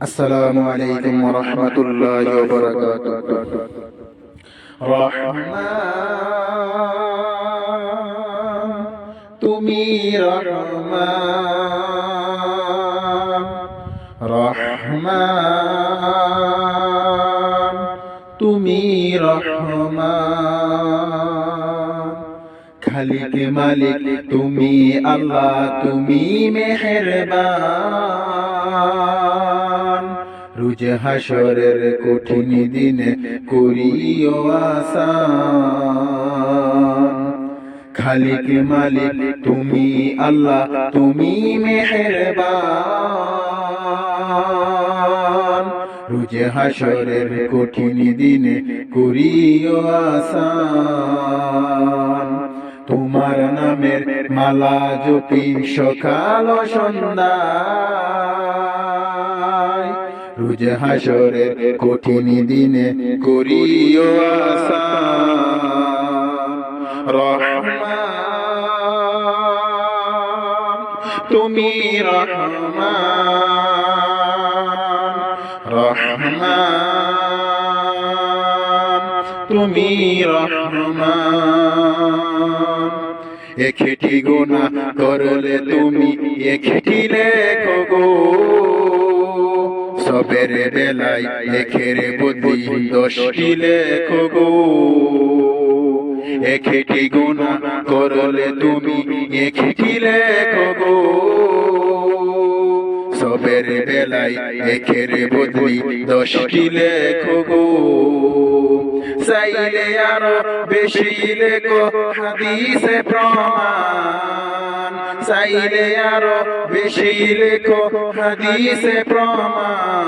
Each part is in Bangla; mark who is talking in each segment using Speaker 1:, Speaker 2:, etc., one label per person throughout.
Speaker 1: আসসালামু আলাইকুম ওয়া রাহমাতুল্লাহি ওয়া বারাকাতুহু রহমান, তুমি রহমান। রহমান, তুমি রহমান। খালিক মালিক, তুমি আল্লাহ, তুমি মেহেরবান। রুজ হাসরের কঠিন দিনে করিও আসান খালিক মালিক, তুমি আল্লাহ, তুমি মেহেরবান। রুজে হাসরের কঠিন দিনে করিও আসান তোমার নামের মালা জপি সকাল ও সন্ধ্যায় রুজ হাসরের কঠিন দিনে করিও আসান। রহমান, তুমি রহমান। রহমান, তুমি রহমান। একটি গুণা করলে তুমি একটি গো সবের বেলায় লেখের বুদ্ধি দশটি লেখো গো। একটি গুণা করলে তুমি একটি লেখো গো। সবের বেলায় একের বদলি দশটি লেখো গো। চাইলে আরও বেশি লেখো হাদিসে প্রমাণ। চাইলে আরও বেশি লেখো হাদিসে প্রমাণ।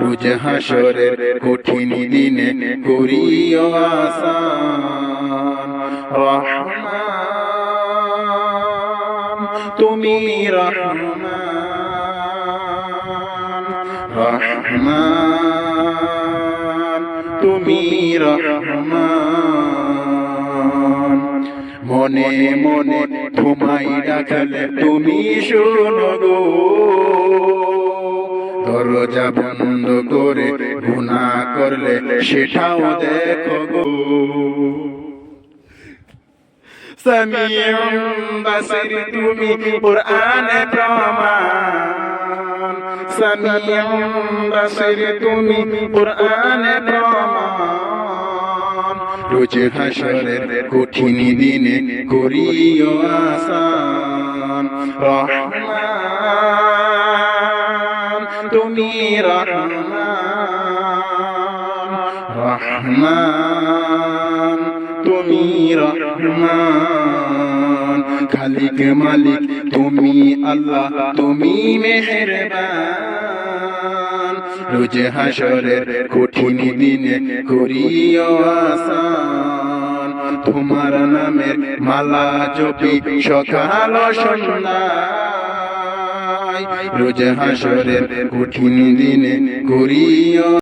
Speaker 1: রোজ হাসরের কঠিন দিনে করিও আসান। তুমি রহমান তুমি রহমান। মনে মনে তোমায় ডাকলে তুমি শোনো গো। দরজা বন্ধ করে গুণা করলে সেটাও দেখো গো। সামিউম বাসির তুমি কোরআনে প্রমাণ। সামিউম বাসির তুমি কোরআনে প্রমাণ। রোজ হাসরের কঠিন দিনে করিও আসান। রহমান, তুমি রহমান। রহমান, তুমি রহমান। খালিক মালিক, তুমি আল্লাহ, তুমি মেহেরবান। রোজ হাসরের কঠিন দিনে করিও আসান। তোমার নামের মালা জপি সকাল রোজে রোজ হাসরের কঠিন দিনে করিও